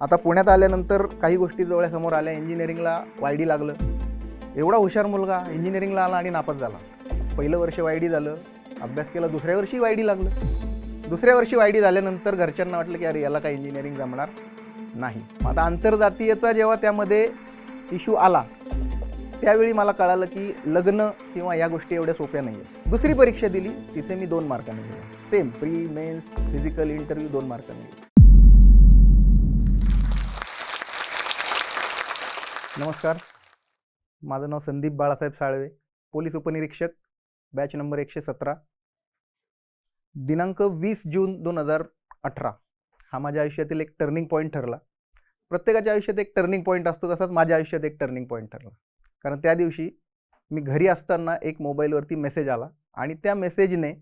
आता पुण्यात आल्यानंतर काही गोष्टी डोळ्यासमोर आल्या इंजिनिअरिंगला वाय डी लागलं. एवढा हुशार मुलगा इंजिनिअरिंगला आला आणि नापास झाला. पहिलं वर्ष वाय डी झालं अभ्यास केला दुसऱ्या वर्षी वाय डी लागलं. दुसऱ्या वर्षी वाय डी झाल्यानंतर घरच्यांना वाटलं की अरे याला काय इंजिनिअरिंग जमणार नाही. मग आता आंतरजातीयचा जेव्हा त्यामध्ये इश्यू आला त्यावेळी मला कळालं की लग्न किंवा या गोष्टी एवढ्या सोप्या नाही आहेत दुसरी परीक्षा दिली तिथे मी दोन मार्कांनी गेलो same pre mains physical interview दोन मार्काने नमस्कार. माझं नाव संदीप बाळासाहेब साळवे पोलीस उपनिरीक्षक बॅच नंबर एकशे सतरा. दिनांक वीस जून दोन हजार अठरा. हा माझ्या आयुष्यातील एक टर्निंग पॉईंट ठरला. प्रत्येकाच्या आयुष्यात एक टर्निंग पॉईंट असतो तसाच माझ्या आयुष्यात एक टर्निंग पॉईंट ठरला. कारण त्या दिवशी मी घरी असताना एक मोबाईलवरती मेसेज आला आणि त्या मेसेजने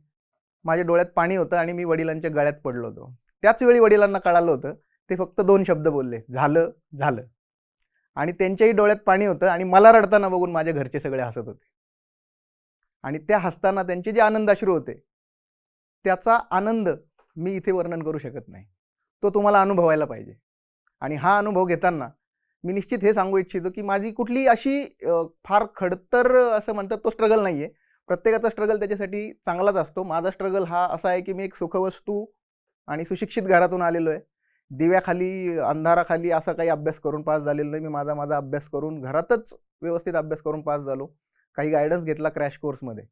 माझ्या डोळ्यात पाणी होतं आणि मी वडिलांच्या गळ्यात पडलो होतो. त्याच वेळी वडिलांना कळालं होतं ते फक्त दोन शब्द बोलले झालं झालं. आणि त्यांच्याही डोळ्यात पाणी होतं आणि मला रडताना बघून माझ्या घरचे सगळे हसत होते. आणि त्या हसताना त्यांचे जे आनंदाश्रू होते त्याचा आनंद मी इथे वर्णन करू शकत नाही. तो तुम्हाला अनुभवायला पाहिजे. आणि हा अनुभव घेताना मी निश्चित हे सांगू इच्छितो की माझी कुठली अशी फार खडतर असं म्हणतात तो स्ट्रगल नाही आहे प्रत्येकाचा स्ट्रगल त्याच्यासाठी चांगलाच असतो. माझा स्ट्रगल हा असा आहे की मी एक सुखवस्तू आणि सुशिक्षित घरातून आलेलो आहे. दिव्याखाली अंधाराखाली असा काही अभ्यास करून पास झालेला नाही. मी माझा माझा अभ्यास करून घरातच व्यवस्थित अभ्यास करून पास झालो. काही गायडन्स घेतला क्रॅश कोर्समध्ये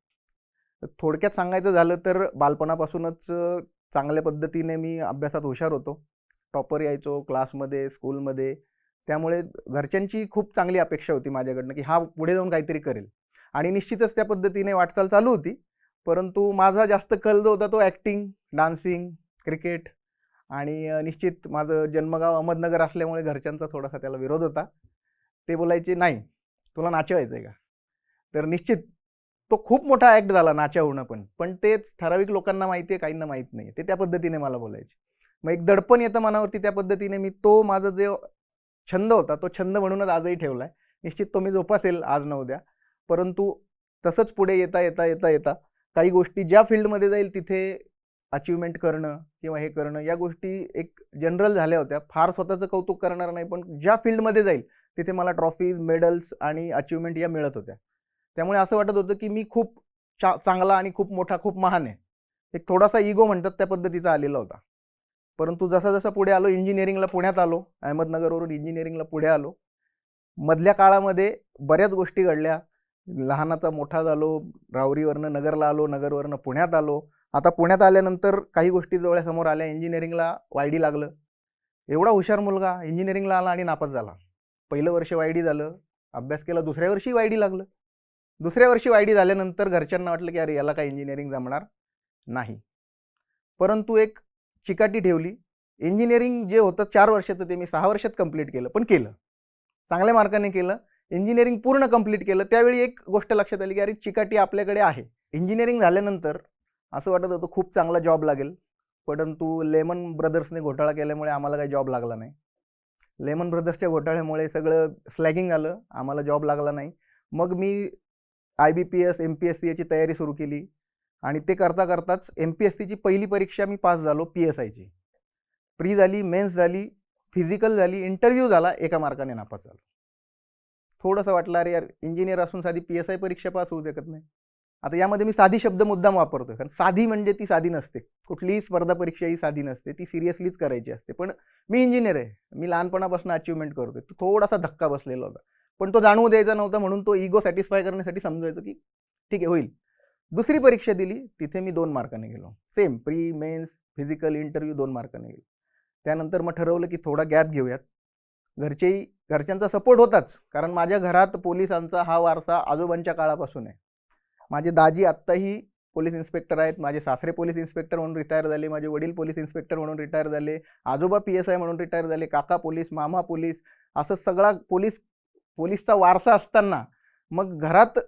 थोडक्यात सांगायचं झालं तर बालपणापासूनच चांगल्या पद्धतीने मी अभ्यासात हुशार होतो. टॉपर यायचो क्लासमध्ये स्कूलमध्ये त्यामुळे घरच्यांची खूप चांगली अपेक्षा होती माझ्याकडनं की हा पुढे जाऊन काहीतरी करेल. आणि निश्चितच त्या पद्धतीने वाटचाल चालू होती. परंतु माझा जास्त कल जो होता तो ॲक्टिंग डान्सिंग क्रिकेट आणि निश्चित माझं जन्मगाव अहमदनगर असल्यामुळे घरच्यांचा थोडासा त्याला विरोध होता. ते बोलायचे नाही तुला नाचवायचं आहे का? तर निश्चित तो खूप मोठा ॲक्ट झाला नाच्या पण. पण तेच ठराविक लोकांना माहिती आहे काहींना माहीत नाही. ते त्या पद्धतीने मला बोलायचे. मग एक दडपण येतं मनावरती त्या पद्धतीने मी तो माझा जो छंद होता तो छंद म्हणूनच आजही ठेवला आहे निश्चित तो मी जोपासेल आज न उद्या. परंतु तसंच पुढे येता येता येता येता काही गोष्टी ज्या फील्डमध्ये जाईल तिथे अचिव्हमेंट करणं किंवा हे करणं या गोष्टी एक जनरल झाल्या होत्या. फार स्वतःचं कौतुक करणार नाही पण ज्या फील्डमध्ये जाईल तिथे मला ट्रॉफीज मेडल्स आणि अचिव्हमेंट या मिळत होत्या. त्यामुळे असं वाटत होतं की मी खूप चा चांगला आणि खूप मोठा खूप महान आहे. एक थोडासा इगो म्हणतात त्या पद्धतीचा आलेला होता. परंतु जसा जसा पुढे आलो इंजिनिअरिंगला पुण्यात आलो अहमदनगरवरून इंजिनिअरिंगला पुढे आलो मधल्या काळामध्ये बऱ्याच गोष्टी घडल्या. लहानाचा मोठा झालो रावरीवरनं नगरला आलो नगरवरनं पुण्यात आलो आता पुण्यात आल्यानंतर काही गोष्टी डोळ्यासमोर आल्या. इंजिनिअरिंगला वाय डी लागलं. एवढा हुशार मुलगा इंजिनिअरिंगला आला आणि नापास झाला. पहिलं वर्ष वाय डी झालं. अभ्यास केला दुसऱ्या वर्षी वाय डी लागलं. दुसऱ्या वर्षी वाय डी झाल्यानंतर घरच्यांना वाटलं की अरे याला काय इंजिनिअरिंग जमणार नाही. परंतु एक चिकाटी ठेवली. इंजिनिअरिंग जे होतं चार वर्षाचं ते मी सहा वर्षात कंप्लीट केलं पण केलं. चांगल्या मार्काने केलं. इंजिनिअरिंग पूर्ण कंप्लीट केलं. त्यावेळी एक गोष्ट लक्षात आली की अरे चिकाटी आपल्याकडे आहे. इंजिनिअरिंग झाल्यानंतर असं वाटत होतं खूप चांगला जॉब लागेल. परंतु लेमन ब्रदर्सने घोटाळा केल्यामुळे आम्हाला काही जॉब लागला नाही. लेमन ब्रदर्सच्या घोटाळ्यामुळे सगळं स्लॅगिंग आलं आम्हाला जॉब लागला नाही. मग मी I B P S M P S C याची तयारी सुरू केली आणि ते करता करताच एम पी एस सीची पहिली परीक्षा मी पास झालो पी एस आयची प्री झाली मेन्स झाली फिजिकल झाली इंटरव्ह्यू झाला एका मार्काने नापास झालो. थोडंसं वाटलं अरे यार इंजिनियर असून साधी पी एस आय परीक्षा पास होऊ शकत नाही. आता यामध्ये मी साधी शब्द मुद्दाम वापरतो कारण साधी म्हणजे ती साधी नसते. कुठलीही स्पर्धा परीक्षा ही साधी नसते ती सिरियसलीच करायची असते. पण मी इंजिनियर आहे मी लहानपणापासून अचिव्हमेंट करतोय. तो थोडासा धक्का बसलेला होता. पण तो जाणवू द्यायचा नव्हता म्हणून तो इगो सॅटिस्फाय करण्यासाठी समजायचं की ठीक आहे होईल. दुसरी परीक्षा दिली तिथे मी दोन मार्काने गेलो. Same pre mains physical interview दोन मार्काने गेलो. त्यानंतर मग ठरवलं की थोडा गॅप घेऊयात. घरचेही घरच्यांचा सपोर्ट होताच कारण माझ्या घरात पोलिसांचा हा वारसा आजोबांच्या काळापासून आहे. माझे दाजी आत्ताही पोलीस इन्स्पेक्टर आहेत. माझे सासरे पोलीस इन्स्पेक्टर म्हणून रिटायर झाले. माझे वडील पोलीस इन्स्पेक्टर म्हणून रिटायर झाले. आजोबा पी एस आय म्हणून रिटायर झाले. काका पोलीस मामा पोलीस असं सगळा पोलीस पोलीसचा वारसा असताना मग घरात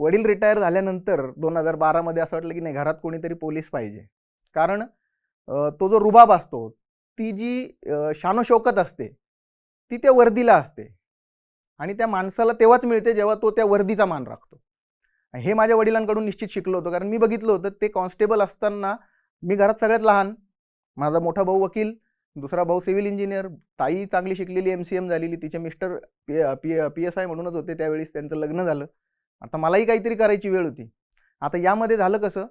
वडील रिटायर झाल्यानंतर दोन हजार बारामध्ये असं वाटलं की नाही घरात कोणीतरी पोलीस पाहिजे. कारण तो जो रुबाब असतो ती जी शानोशोकत असते ती त्या वर्दीला असते. आणि त्या माणसाला तेव्हाच मिळते जेव्हा तो त्या वर्दीचा मान राखतो. हे माझ्या वडिलांकडून निश्चित शिकलो होतो. कारण मी बघितलं होतं ते कॉन्स्टेबल असताना मी घरात सगळ्यात लहान. माझा मोठा भाऊ वकील दुसरा भाऊ सिव्हिल इंजिनियर ताई चांगली शिकलेली एम सी एम झालेली तिचे mister P P P S I म्हणूनच होते त्यावेळेस त्यांचं लग्न झालं. आता मलाही काहीतरी करायची वेळ होती. आता यामध्ये झालं कसं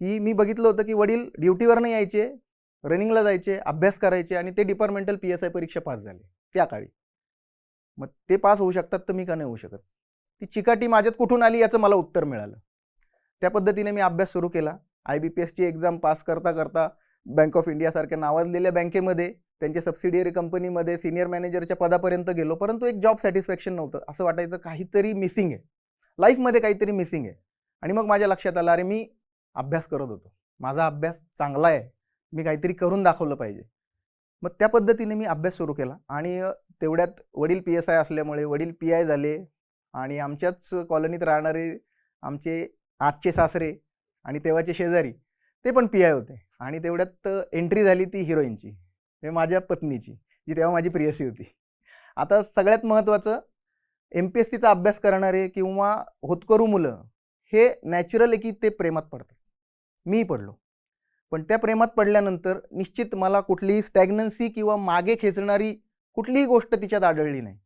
की मी बघितलं होतं की वडील ड्युटीवरनं यायचे रनिंगला जायचे अभ्यास करायचे आणि ते डिपार्टमेंटल पी एस आय परीक्षा पास झाले त्या काळी. मग ते पास होऊ शकतात तर मी का नाही होऊ शकत? ती चिकाटी माझ्यात कुठून आली याचं मला उत्तर मिळालं. त्या पद्धतीने मी अभ्यास सुरू केला. आय बी पी एसची एक्झाम पास करता करता बँक ऑफ इंडियासारख्या नावाजलेल्या बँकेमध्ये त्यांच्या सबसिडियरी कंपनीमध्ये सिनियर मॅनेजरच्या पदापर्यंत गेलो. परंतु एक जॉब सॅटिस्फॅक्शन नव्हतं. असं वाटायचं काहीतरी मिसिंग आहे. लाईफमध्ये काहीतरी मिसिंग आहे. आणि मग माझ्या लक्षात आलं अरे मी अभ्यास करत होतो. माझा अभ्यास चांगला आहे. मी काहीतरी करून दाखवलं पाहिजे. मग त्या पद्धतीने मी अभ्यास सुरू केला. आणि तेवढ्यात वडील पी एस आय असल्यामुळे वडील पी आय झाले. आणि आमच्याच कॉलनीत राहणारे आमचे आजचे सासरे आणि तेव्हाचे शेजारी ते पण पी आय होते. आणि तेवढ्यात एंट्री झाली ती हिरोईनची म्हणजे माझ्या पत्नीची जी तेव्हा माझी प्रियसी होती. आता सगळ्यात महत्त्वाचं एम पी एस सीचा अभ्यास करणारे किंवा होतकरू मुलं हे नॅचरल आहे की ते प्रेमात पडतात. मीही पडलो. पण त्या प्रेमात पडल्यानंतर निश्चित मला कुठलीही स्टॅग्नन्सी किंवा मागे खेचणारी कुठलीही गोष्ट तिच्यात आढळली नाही.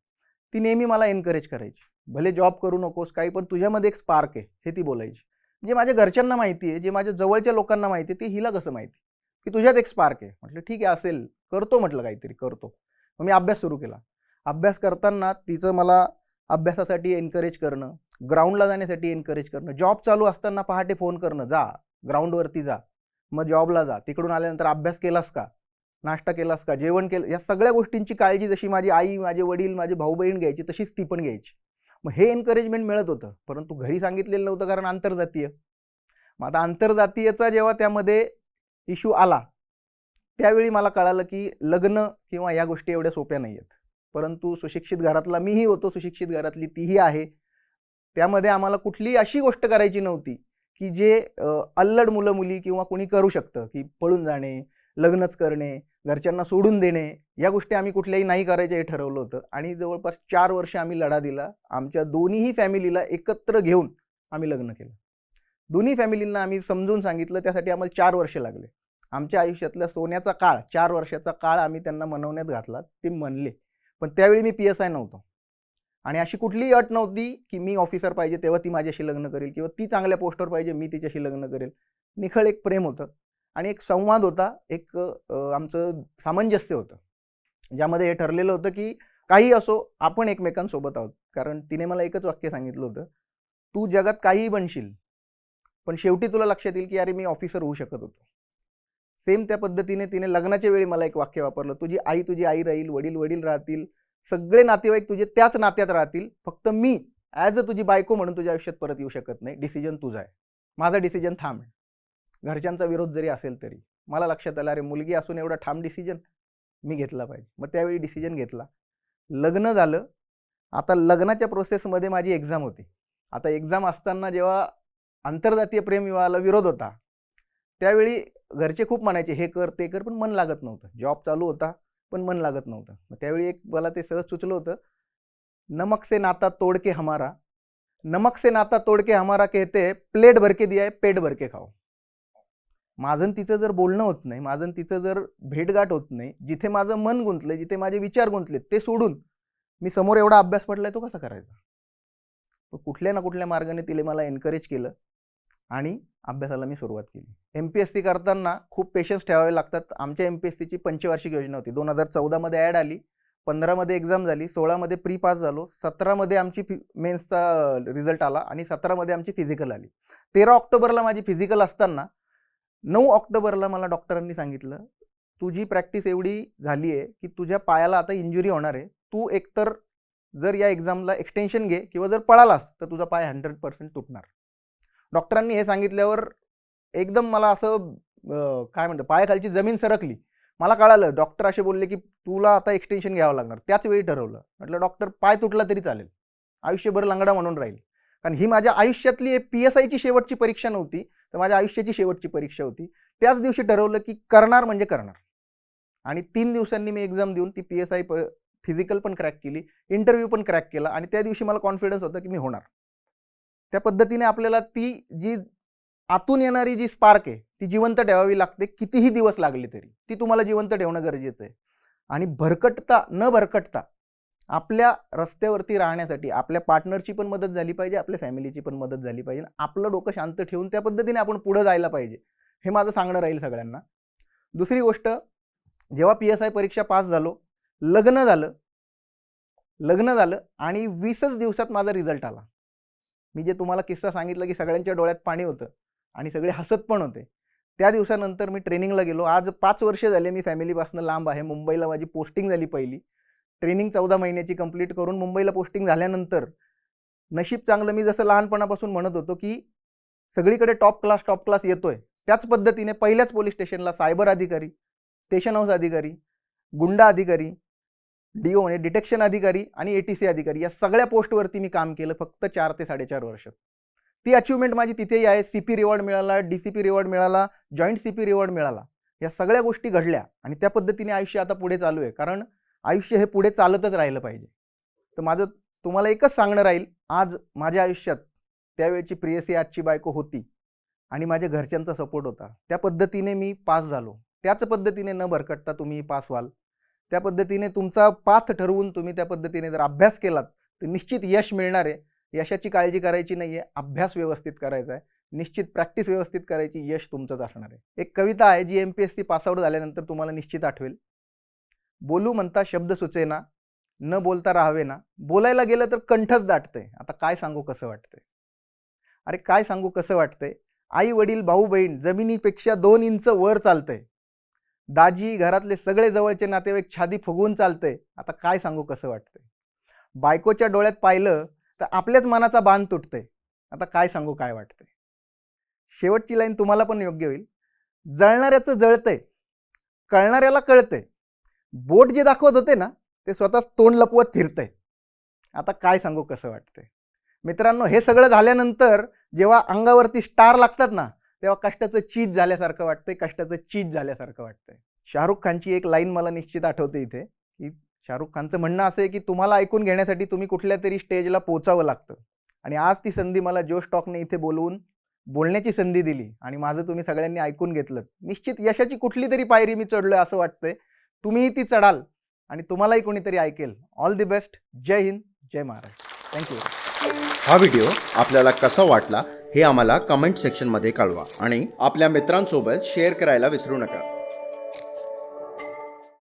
ती नेहमी मला एनकरेज करायची. भले जॉब करू नकोस काही पण तुझ्यामध्ये एक स्पार्क आहे हे ती बोलायची. जे माझ्या घरच्यांना माहिती आहे जे माझ्या जवळच्या लोकांना माहिती आहे ते हिला कसं माहिती की तुझ्यात एक स्पार्क आहे. म्हटलं ठीक आहे असेल करतो म्हटलं काहीतरी करतो. मग मी अभ्यास सुरू केला. अभ्यास करताना तिचं मला अभ्यासासाठी एनकरेज करणं ग्राउंडला जाण्यासाठी एनकरेज करणं जॉब चालू असताना पहाटे फोन करणं जा ग्राउंडवरती जा. मग जॉबला जा. तिकडून आल्यानंतर अभ्यास केलास का? नाश्ता केलास का? जेवण केलं? या सगळ्या गोष्टींची काळजी जशी माझी आई माझे वडील माझे भाऊ बहीण घ्यायची तशीच ती पण घ्यायची. मग हे एनकरेजमेंट मिळत होतं. परंतु घरी सांगितलेलं नव्हतं कारण आंतरजातीय. मग आता आंतरजातीयचा जेव्हा त्यामध्ये इश्यू आला त्यावेळी मला कळालं की लग्न किंवा या गोष्टी एवढ्या सोप्या नाही आहेत परंतु सुशिक्षित घरातला मीही होतो सुशिक्षित घरातली तीही आहे. त्यामध्ये आम्हाला कुठलीही अशी गोष्ट करायची नव्हती की जे अल्लड मुलं मुली किंवा कोणी करू शकतं की पळून जाणे लग्नच करणे घरच्यांना सोडून देणे या गोष्टी आम्ही कुठल्याही नाही करायचं हे ठरवलं होतं. आणि जवळपास चार वर्ष आम्ही लढा दिला. आमच्या दोन्हीही फॅमिलीला एकत्र घेऊन आम्ही लग्न केलं. दोन्ही फॅमिलींना आम्ही समजून सांगितलं त्यासाठी आम्हाला चार वर्ष लागले. आमच्या आयुष्यातला सोन्याचा काळ चार वर्षाचा काळ आम्ही त्यांना मनवण्यात घातला. ते म्हणले. पण त्यावेळी मी पी एस आय नव्हतो. आणि अशी कुठलीही अट नव्हती की मी ऑफिसर पाहिजे तेव्हा ती माझ्याशी लग्न करेल किंवा ती चांगल्या पोस्टवर पाहिजे मी तिच्याशी लग्न करेल. निखळ एक प्रेम होतं. आणि एक संवाद होता एक आमचं सामंजस्य होतं. ज्यामध्ये हे ठरलेलं होतं की काही असो आपण एकमेकांसोबत आहोत. कारण तिने मला एकच वाक्य सांगितलं होतं तू जगात काहीही बनशील पण शेवटी तुला लक्षात येईल की अरे मी ऑफिसर होऊ शकत होतो. सेम त्या पद्धतीने तिने लग्नाच्या वेळी मला एक वाक्य वापरलं तुझी आई तुझी आई राहील वडील वडील राहतील सगळे नातेवाईक तुझे त्याच नात्यात राहतील फक्त मी ॲज अ तुझी बायको म्हणून तुझ्या आयुष्यात परत येऊ शकत नाही डिसिजन तुझा आहे. माझा डिसिजन थांब. आहे घरच्यांचा विरोध जरी असेल तरी. मला लक्षात आलं अरे मुलगी असून एवढा ठाम डिसिजन मी घेतला पाहिजे. मग त्यावेळी डिसिजन घेतला. लग्न झालं. आता लग्नाच्या प्रोसेसमध्ये माझी एक्झाम होती. आता एक्झाम असताना जेव्हा आंतरजातीय प्रेमविवाहाला विरोध होता त्यावेळी घरचे खूप म्हणायचे हे कर ते कर पण मन लागत नव्हतं. जॉब चालू होता पण मन लागत नव्हतं. मग त्यावेळी एक मला ते सहज सुचलं होतं नमक से नाता तोडके हमारा नमक से नाता तोडके हमारा कहते प्लेट भरके दिया है पेट भरके खाओ. माझं तिचं जर बोलणं होत नाही माझं तिचं जर भेटगाठ होत नाही जिथे माझं मन गुंतलं जिथे माझे विचार गुंतलेत ते सोडून मी समोर एवढा अभ्यास पडलाय तो कसा करायचा? कुठल्या ना कुठल्या मार्गाने तिने मला एनकरेज केलं आणि अभ्यासाला मी सुरुवात केली. एम पी एस सी करताना खूप पेशन्स ठेवावे लागतात. आमच्या एम पी एस सीची पंचवार्षिक योजना होती. दोन हजार चौदामध्ये ॲड आली पंधरामध्ये एक्झाम झाली सोळामध्ये प्री पास झालो सतरामध्ये आमची फि मेन्सचा रिझल्ट आला आणि सतरामध्ये आमची फिजिकल आली. तेरा ऑक्टोबरला माझी फिजिकल असताना नऊ ऑक्टोबरला मला डॉक्टरांनी सांगितलं तुझी प्रॅक्टिस एवढी झाली आहे की तुझ्या पायाला आता इंजुरी होणार आहे तू एकतर जर या एक्झामला एक्सटेन्शन घे किंवा जर पळालास तर तुझा पाय हंड्रेड पर्सेंट तुटणार. डॉक्टरांनी हे सांगितल्यावर एकदम मला असं काय म्हणतं पायाखालची जमीन सरकली. मला कळालं डॉक्टर असे बोलले की तुला आता एक्सटेन्शन घ्यावं लागणार. त्याच वेळी ठरवलं. म्हटलं डॉक्टर पाय तुटला तरी चालेल. आयुष्यभर लंगडा म्हणून राहील. कारण ही माझ्या आयुष्यातली पी एस आयची शेवटची परीक्षा नव्हती. तर माझ्या आयुष्याची शेवटची परीक्षा होती. त्याच दिवशी ठरवलं की करणार म्हणजे करणार. आणि तीन दिवसांनी मी एक्झाम देऊन ती पी एस आय प फिजिकल पण क्रॅक केली इंटरव्ह्यू पण क्रॅक केला आणि त्या दिवशी मला कॉन्फिडन्स होता की मी होणार. त्या पद्धतीने आपल्याला ती जी आतून येणारी जी स्पार्क आहे ती जिवंत ठेवावी लागते कितीही दिवस लागले तरी. ती तुम्हाला जिवंत ठेवणं गरजेचं आहे. आणि भरकटता न भरकटता आपल्या रस्त्यावरती राहण्यासाठी आपल्या पार्टनरची पण मदत झाली पाहिजे आपल्या फॅमिलीची पण मदत झाली पाहिजे. आपलं डोकं शांत ठेवून त्या पद्धतीने आपण पुढं जायला पाहिजे. हे माझं सांगणं राहील सगळ्यांना. दुसरी गोष्ट जेव्हा पी एस आय परीक्षा पास झालो लग्न झालं लग्न झालं आणि वीसच दिवसात माझा रिझल्ट आला. मी जे तुम्हाला किस्सा सांगितलं की सगळ्यांच्या डोळ्यात पाणी होतं आणि सगळे हसत पण होते. त्या दिवसानंतर मी ट्रेनिंगला गेलो. आज पाच वर्ष झाले मी फॅमिलीपासून लांब आहे. मुंबईला माझी पोस्टिंग झाली पहिली. ट्रेनिंग चौदा महिन्याची कंप्लीट करून मुंबईला पोस्टिंग झाल्यानंतर नशीब चांगलं मी जसं लहानपणापासून म्हणत होतो की सगळीकडे टॉप क्लास टॉप क्लास येतोय. त्याच पद्धतीने पहिल्याच पोलीस स्टेशनला सायबर अधिकारी स्टेशन हाऊस अधिकारी गुंडा अधिकारी डी ओ म्हणजे डिटेक्शन अधिकारी आणि ए टी सी अधिकारी या सगळ्या पोस्टवरती मी काम केलं फक्त चार ते साडेचार वर्ष. ती अचिव्हमेंट माझी तिथेही आहे. सी पी रिवॉर्ड मिळाला डी सी पी रिवॉर्ड मिळाला जॉईंट सी पी रिवॉर्ड मिळाला. या सगळ्या गोष्टी घडल्या आणि त्या पद्धतीने आयुष्य आता पुढे चालू आहे. कारण आयुष्य हे पुढे चालतच राहिलं पाहिजे. तर माझं तुम्हाला एकच सांगणं राहील आज माझ्या आयुष्यात त्यावेळची प्रियसी आजची बायको होती आणि माझ्या घरच्यांचा सपोर्ट होता. त्या पद्धतीने मी पास झालो. त्याच पद्धतीने न भरकटता तुम्ही पास व्हाल. त्या पद्धतीने तुमचा पाथ ठरवून तुम्ही त्या पद्धतीने जर अभ्यास केलात तर निश्चित यश मिळणार आहे. यशाची काळजी करायची नाही आहे अभ्यास व्यवस्थित करायचा आहे. निश्चित प्रॅक्टिस व्यवस्थित करायची यश तुमचंच असणार आहे. एक कविता आहे जी M P S C passout झाल्यानंतर तुम्हाला निश्चित आठवेल. बोलू म्हणता शब्द सुचेना न बोलता राहावे ना बोलायला गेलं तर कंठच दाटतंय. आता काय सांगू कसं वाटतंय? अरे काय सांगू कसं वाटतंय? आई वडील भाऊ बहीण जमिनीपेक्षा दोन इंच वर चालतंय. दाजी घरातले सगळे जवळचे नातेवाईक छादी फुगवून चालतंय. आता काय सांगू कसं वाटतंय? बायकोच्या डोळ्यात पाहिलं तर आपल्याच मनाचा बांध तुटतंय. आता काय सांगू काय वाटतंय? शेवटची लाईन तुम्हाला पण योग्य होईल. जळणाऱ्याचं जळतंय. कळणाऱ्याला कळतंय. बोट जे दाखवत होते ना ते स्वतःच तोंड लपवत फिरतंय. आता काय सांगू कसं वाटतंय? मित्रांनो हे सगळं झाल्यानंतर जेव्हा अंगावरती स्टार लागतात ना तेव्हा कष्टाचं चीज झाल्यासारखं वाटतंय कष्टाचं चीज झाल्यासारखं वाटतंय. शाहरुख खानची एक लाईन मला निश्चित आठवते इथे की शाहरुख खानचं म्हणणं असं आहे की तुम्हाला ऐकून घेण्यासाठी तुम्ही कुठल्या तरी स्टेजला पोचावं लागतं. आणि आज ती संधी मला जो स्टॉकने इथे बोलवून बोलण्याची संधी दिली. आणि माझं तुम्ही सगळ्यांनी ऐकून घेतलं निश्चित यशाची कुठली तरी पायरी मी चढलोय असं वाटतंय. तुम्हीही ती चढाल आणि तुम्हालाही कोणीतरी ऐकेल. All the best Jai Hind. Jai Maharashtra. Thank you हा व्हिडिओ आपल्याला कसा वाटला हे आम्हाला कमेंट सेक्शनमध्ये कळवा आणि आपल्या मित्रांसोबत शेअर करायला विसरू नका.